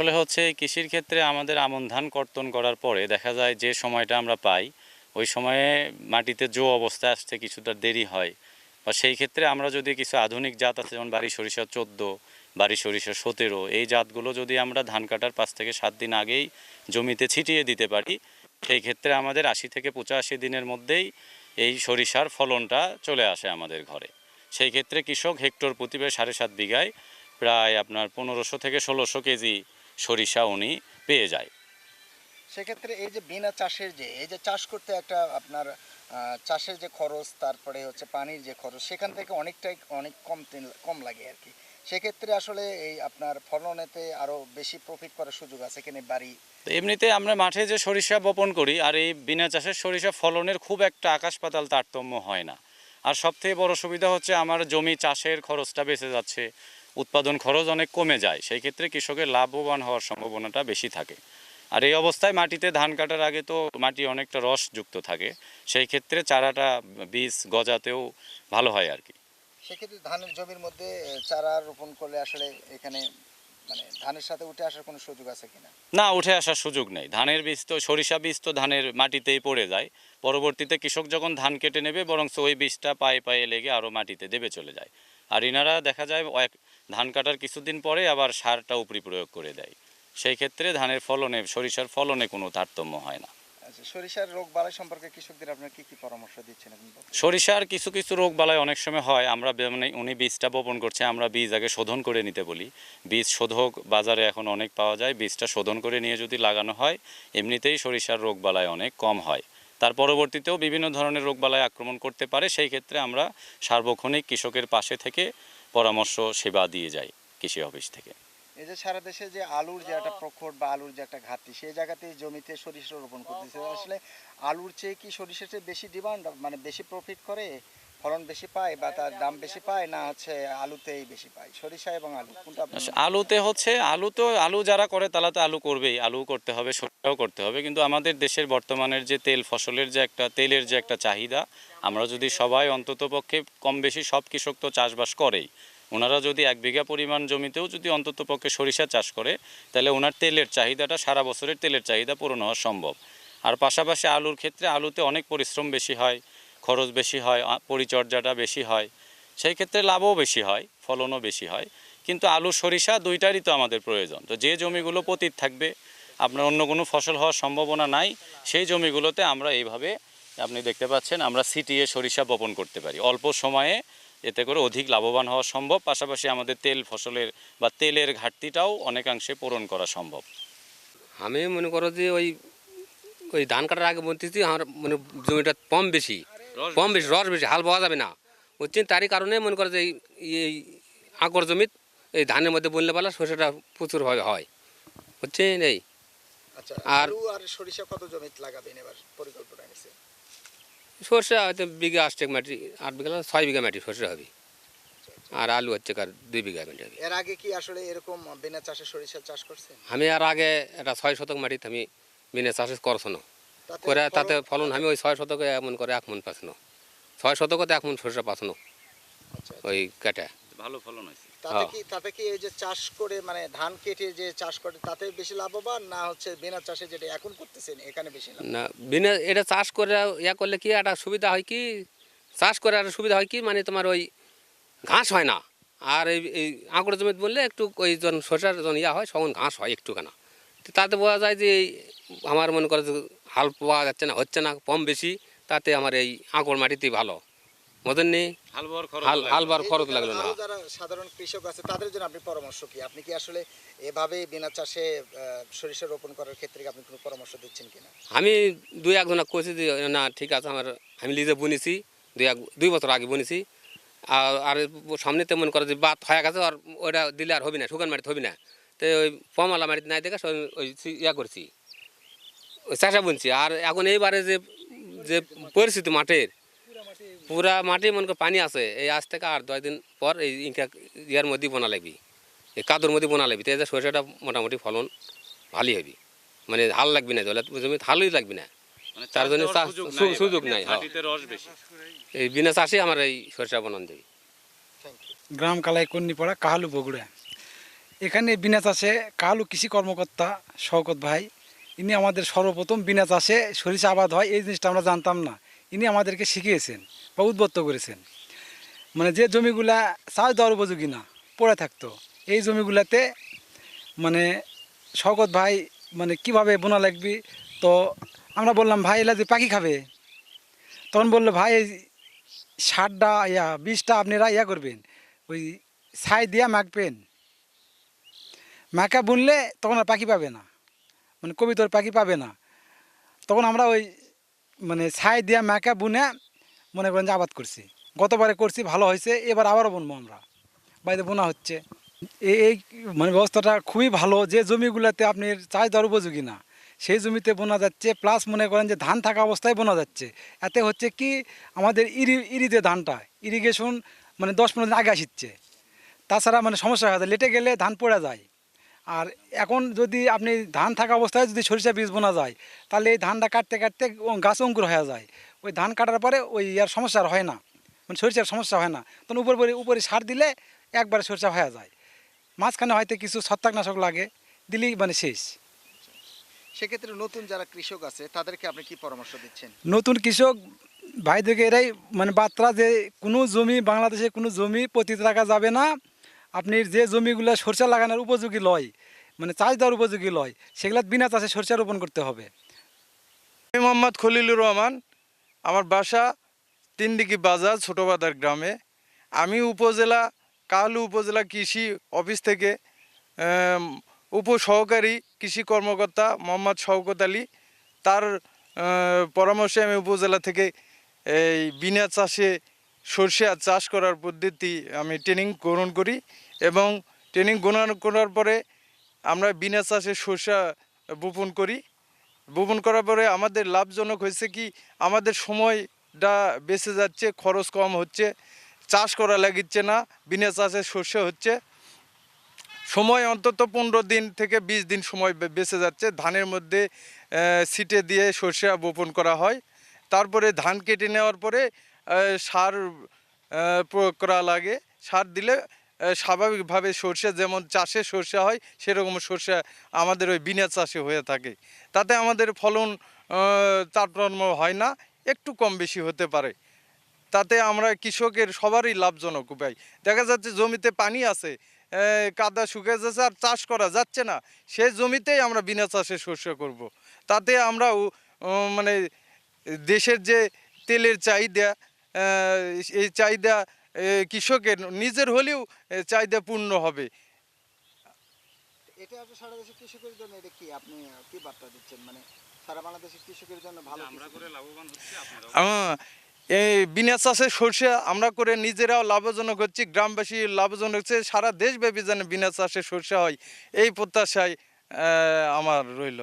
আসলে হচ্ছে কৃষির ক্ষেত্রে আমাদের আমন ধান কর্তন করার পরে দেখা যায় যে সময়টা আমরা পাই, ওই সময়ে মাটিতে জো অবস্থায় আসতে কিছুটা দেরি হয়। বা সেই ক্ষেত্রে আমরা যদি কিছু আধুনিক জাত আছে, যেমন বাড়ি সরিষা চোদ্দ, বাড়ি সরিষা সতেরো, এই জাতগুলো যদি আমরা ধান কাটার পাঁচ থেকে সাত দিন আগেই জমিতে ছিটিয়ে দিতে পারি, সেই ক্ষেত্রে আমাদের আশি থেকে পঁচাশি দিনের মধ্যেই এই সরিষার ফলনটা চলে আসে আমাদের ঘরে। সেই ক্ষেত্রে কৃষক হেক্টর প্রতি সাড়ে সাত বিঘায় প্রায় আপনার পনেরোশো থেকে ষোলোশো কেজি সরিষা উনি পেয়ে যায়। সেক্ষেত্রে এই যে বিনা চাষের যে এই যে চাষ করতে একটা আপনার চাষের যে খরচ তারপরে হচ্ছে পানির যে খরচ সেখান থেকে অনেকটাই অনেক কম কম লাগে আর কি। সেক্ষেত্রে আসলে এই আপনার ফলনেতে আরও বেশি প্রফিট করার সুযোগ আছে এখানে বাড়ি? এমনিতে আমরা মাঠে যে সরিষা বপন করি আর এই বিনা চাষের সরিষা ফলনের খুব একটা আকাশ পাতাল তারতম্য হয় না। আর সবথেকে বড় সুবিধা হচ্ছে আমার জমি চাষের খরচটা বেঁচে যাচ্ছে। উৎপাদন খরচ অনেক কমে যায় সেই ক্ষেত্রে কৃষকের লাভবান হওয়ার সম্ভাবনাটা বেশি থাকে। আর এই অবস্থায় মাটিতে ধান কাটার আগে তো মাটি অনেকটা রস যুক্ত থাকে সেই ক্ষেত্রে চারাটা বীজ গজাতেও ভালো হয় আর কি। সেক্ষেত্রে ধানের জমির মধ্যে চারা রোপণ করলে আসলে এখানে মানে ধানের সাথে উঠে আসার কোনো সুযোগ আছে কিনা? না উঠে আসার সুযোগ নেই। ধানের বীজ তো সরিষা বীজ তো ধানের মাটিতেই পড়ে যায়। পরবর্তীতে কৃষক যখন ধান কেটে নেবে বরং ওই বীজটা পায়ে পায়ে লেগে আরও মাটিতে দেবে চলে যায়। আর ইনারা দেখা যায় এক ধান কাটার কিছুদিন পরে আবার সারটা উপরি প্রয়োগ করে দেয়। সেই ক্ষেত্রে ধানের ফলনে সরিষার ফলনে কোনো তারতম্য হয় না। আচ্ছা সরিষার রোগ বালাই সম্পর্কে কৃষকদের আপনার কি কি পরামর্শ দিচ্ছেন সরিষার কিছু কিছু রোগ বালাই অনেক সময় হয়। আমরা মানে উনি বীজটা বপন করছে আমরা বীজ আগে শোধন করে নিতে বলি। বীজ শোধক বাজারে এখন অনেক পাওয়া যায়। বীজটা শোধন করে নিয়ে যদি লাগানো হয় এমনিতেই সরিষার রোগ বালাই অনেক কম হয়। তার পরবর্তীতেও বিভিন্ন ধরনের রোগ বালাই আক্রমণ করতে পারে। সেই ক্ষেত্রে আমরা সার্বক্ষণিক কৃষকের পাশে থেকে পরামর্শ সেবা দিয়ে যায় কৃষি অফিস থেকে। এই যে সারা দেশে যে আলুর যে একটা প্রখর বা আলুর যে একটা ঘাটতি সেই জায়গাতে জমিতে সরিষা রোপণ করতেছে। আসলে আলুর চেয়ে কি সরিষাতে চেয়ে বেশি ডিমান্ড মানে বেশি প্রফিট করে? ফলন বেশি পায় বা তার দাম বেশি পায় না হচ্ছে আলুতেই বেশি পায়? সরিষা এবং আলু কোনটা আচ্ছা, আলুতে হচ্ছে আলু তো আলু যারা করে তারা তো আলু করবেই আলু করতে হবে সরিষাও করতে হবে কিন্তু আমাদের দেশের বর্তমানের যে তেল ফসলের যে একটা তেলের যে একটা চাহিদা আমরা যদি সবাই অন্তত পক্ষে কম বেশি সব কৃষক তো চাষবাস করেই ওনারা যদি এক বিঘা পরিমাণ জমিতেও যদি অন্তত পক্ষে সরিষা চাষ করে তাহলে ওনার তেলের চাহিদাটা সারা বছরের তেলের চাহিদা পূরণ হওয়া সম্ভব। আর পাশাপাশি আলুর ক্ষেত্রে আলুতে অনেক পরিশ্রম বেশি হয় খরচ বেশি হয় পরিচর্যাটা বেশি হয়। সেই ক্ষেত্রে লাভও বেশি হয়, ফলনও বেশি হয়। কিন্তু আলু, সরিষা দুইটারই তো আমাদের প্রয়োজন। তো যে জমিগুলো পতিত থাকবে, আপনার অন্য কোনো ফসল হওয়ার সম্ভাবনা নাই, সেই জমিগুলোতে আমরা এইভাবে, আপনি দেখতে পাচ্ছেন, আমরা সিটিয়ে সরিষা বপন করতে পারি। অল্প সময়ে এতে করে অধিক লাভবান হওয়া সম্ভব। পাশাপাশি আমাদের তেল ফসলের বা তেলের ঘাটতিটাও অনেকাংশে পূরণ করা সম্ভব। আমি মনে করো যে ওই ওই ধান কাটার আগে বলতেছি, আমার মানে জমিটা কম বেশি। কম বেশি রস বেশি হাল পাওয়া যাবে না। হচ্ছে তারই কারণে মনে করে যে এই আকর জমিত এই ধানের মধ্যে বললে পালা শস্যটা প্রচুরভাবে হয় হচ্ছে এই? আচ্ছা আর- আর সরিষা কত জমিতে লাগাবেন এবার পরিকল্পনা নিছে? সর্ষে হয়তো বিঘা আষ্টেক মাটি আট বিঘা ছয় বিঘা মাটি সর্ষে হবে। আর আলু হচ্ছে কার দুই বিঘা মাটি হবে। এর আগে কি আসলে এরকম বিনা চাষে সরিষা চাষ করছেন? আমি আর আগে একটা ছয় শতক মাটিতে আমি বিনা চাষে করছনো তাতে করে তাতে ফলন- আমি ওই ছয় শতকে এমন করে এক মন পাচ্ছিনো ছয় শতকতে এক মন সর্ষে পাচ্ছিনো আচ্ছা, ওই কাটে। ভালো ফলন হয়েছে। তাতে। কি তাতে কি এই যে চাষ করে মানে ধান কেটে যে চাষ করে তাতে বেশি লাভবান না হচ্ছে বিনা চাষে যেটা এখন করতেছেন এখানে বেশি লাভ না বিনা এটা চাষ করে ইয়া করলে কি একটা সুবিধা হয় কি? চাষ করে একটা সুবিধা হয় কি? মানে তোমার ওই ঘাস হয় না। আর এই এই আঁকড় জমিত বললে একটু ওই যখন শসার যখন ইয়া হয় তখন ঘাস হয় একটুখানা। তো তাতে বোঝা যায় যে আমার মনে করে যে হাল পাওয়া যাচ্ছে না হচ্ছে না কম বেশি তাতে আমার এই আঁকড় মাটিতেই ভালো। মতন নেই হাল খরচ বার লাগল না। যারা সাধারণ কৃষক আছে তাদের জন্য আপনি পরামর্শ কি? আপনি কি আসলে এভাবে বিনা চাষে সরিষা রোপণ করার ক্ষেত্রে কি আপনি কোনো পরামর্শ দিচ্ছেন কিনা? আমি দুই একজনা কইছি যে না ঠিক আছে আমার আমি লিজে বুনেছি দুই এক দুই বছর আগে বুনেছি। আর আর সামনেতে মনে করে যে বাত হয়ে গেছে আর ওটা দিলে আর হবে না শুকান মাটিতে হবে না। তো ওই পমালা মাটিতে নাই দেখে ওই ইয়া করছি। চাষা বুনছি। আর এখন এইবারে যে যে পরিস্থিতি মাঠের পুরা মাঠে মনে করে পানি আছে। এই আজ থেকে আর দশ দিন পর এই ইনকা ইয়ার মধ্যে বোনা লাগবি। এই কাদুর মধ্যে বোনা লাগবি। তো এই যে সরষেটা মোটামুটি ফলন ভালোই হবে। মানে হাল লাগবি না জলে জমিতে হালই লাগবি না। মানে তার জন্য চাষ সুযোগ নাই সুযোগ এবার। নাই, হ্যাঁ। মাটিতে রস বেশি। এই বিনা চাষে আমার এই সরষা বনান দেবি। গ্রাম কালাই কন্নিপাড়া কাহালু বগুড়া। এখানে বিনা চাষে কালু কৃষি কর্মকর্তা শওকত ভাই ইনি আমাদের সর্বপ্রথম বিনা চাষে সরিষা আবাদ হয়, এই জিনিসটা আমরা জানতাম না। ইনি আমাদেরকে শিখিয়েছেন বা উদ্বুদ্ধ করেছেন। মানে যে জমিগুলা চাষ দেওয়ার উপযোগী না, পড়ে থাকতো, এই জমিগুলাতে মানে শওকত ভাই মানে কীভাবে বোনা লাগবে? তো আমরা বললাম, ভাই, এলা যে পাখি খাবে? তখন বলল, ভাই, এই সারটা ইয়া বীজটা আপনারা ইয়া করবেন, ওই ছাই দিয়া মাখবেন। মাখা বুনলে তখন আর পাখি পাবে না। মানে কবিতর পাখি পাবে না। তখন আমরা ওই মানে ছাই দিয়া মাখা বুনে মনে করেন যে আবাদ করছি। গতবারে করছি, ভালো হয়েছে, এবার আবারও বুনবো আমরা। বাড়িতে বোনা হচ্ছে। এই মানে ব্যবস্থাটা খুবই ভালো যে জমিগুলোতে আপনি চাষ দেওয়ার উপযোগী না। সেই জমিতে বোনা যাচ্ছে প্লাস মনে করেন যে ধান থাকা অবস্থায় বোনা যাচ্ছে। এতে হচ্ছে কি আমাদের ইরি ইরিতে ধানটা ইরিগেশন মানে দশ পনেরো দিন আগে আসিচ্ছে। তাছাড়া মানে সমস্যা হয়ে যায় লেটে গেলে ধান পড়ে যায়। আর এখন যদি আপনি ধান থাকা অবস্থায় যদি সরিষা বীজ বোনা যায় তাহলে এই ধানটা কাটতে কাটতে গাছ অঙ্কুর হয়ে যায়। ওই ধান কাটার পরে ওই আর সমস্যা আর হয় না। মানে সরিষার সমস্যা হয় না। তখন উপর উপরে উপরে সার দিলে একবারে সরিষা হয়ে যায়। মাঝখানে হয়তো কিছু ছত্রাকনাশক লাগে দিলেই মানে শেষ। সেক্ষেত্রে নতুন যারা কৃষক আছে তাদেরকে আপনি কি পরামর্শ দিচ্ছেন? নতুন কৃষক ভাইদেরকে এরাই মানে বার্তা যে কোনো জমি বাংলাদেশে কোনো জমি পতিত রাখা যাবে না। আপনি যে জমিগুলো সরষা লাগানোর উপযোগী লয় মানে চাষ দেওয়ার উপযোগী লয়, সেগুলো বিনা চাষে সরষা রোপণ করতে হবে। আমি মোহাম্মদ খলিলুর রহমান, আমার বাসা তিনদিকি বাজার, ছোটোবাজার গ্রামে। আমি উপজেলা, কালু উপজেলা কৃষি অফিস থেকে উপসহকারী কৃষি কর্মকর্তা মোহাম্মদ শওকত আলী, তার পরামর্শে আমি উপজেলা থেকে এই বিনা চাষে সর্ষে চাষ করার পদ্ধতি আমি ট্রেনিং গ্রহণ করি এবং ট্রেনিং গ্রহণ করার পরে আমরা বিনা চাষে সর্ষা বপন করি। বপন করার পরে আমাদের লাভজনক হয়েছে কি, আমাদের সময়টা বেঁচে যাচ্ছে, খরচ কম হচ্ছে, চাষ করা লাগিচ্ছে না, বিনা চাষে শস্য হচ্ছে। সময় অন্তত পনেরো দিন থেকে বিশ দিন সময় বেঁচে যাচ্ছে, ধানের মধ্যে সিটে দিয়ে সর্ষে বপন করা হয়। তারপরে ধান কেটে নেওয়ার পরে সার প্রয়োগ করা লাগে। সার দিলে স্বাভাবিকভাবে সর্ষে, যেমন চাষে সর্ষে হয়, সেরকম সর্ষে আমাদের ওই বিনা চাষে হয়ে থাকে। তাতে আমাদের ফলন তারতম্য হয় না, একটু কম বেশি হতে পারে। তাতে আমরা কৃষকের সবারই লাভজনক উপায়। দেখা যাচ্ছে জমিতে পানি আছে কাদা শুকিয়ে যাচ্ছে আর চাষ করা যাচ্ছে না সেই জমিতেই আমরা বিনা চাষে শস্য করব। তাতে আমরা মানে দেশের যে তেলের চাহিদা এই চাহিদা কৃষকের নিজের হলেও চাহিদা পূর্ণ হবে। এটা আসলে সারা দেশের কৃষকের জন্য এটা কি আপনি কি বার্তা দিচ্ছেন? মানে সারা বাংলাদেশের কৃষকের জন্য ভালো কিছু? আহ, এই বিনা চাষে সর্ষে আমরা করে নিজেরাও লাভজনক হচ্ছি গ্রামবাসী লাভজনক হচ্ছে সারা দেশব্যাপী যেন বিনা চাষে সর্ষে হয় এই প্রত্যাশায় আমার রইল।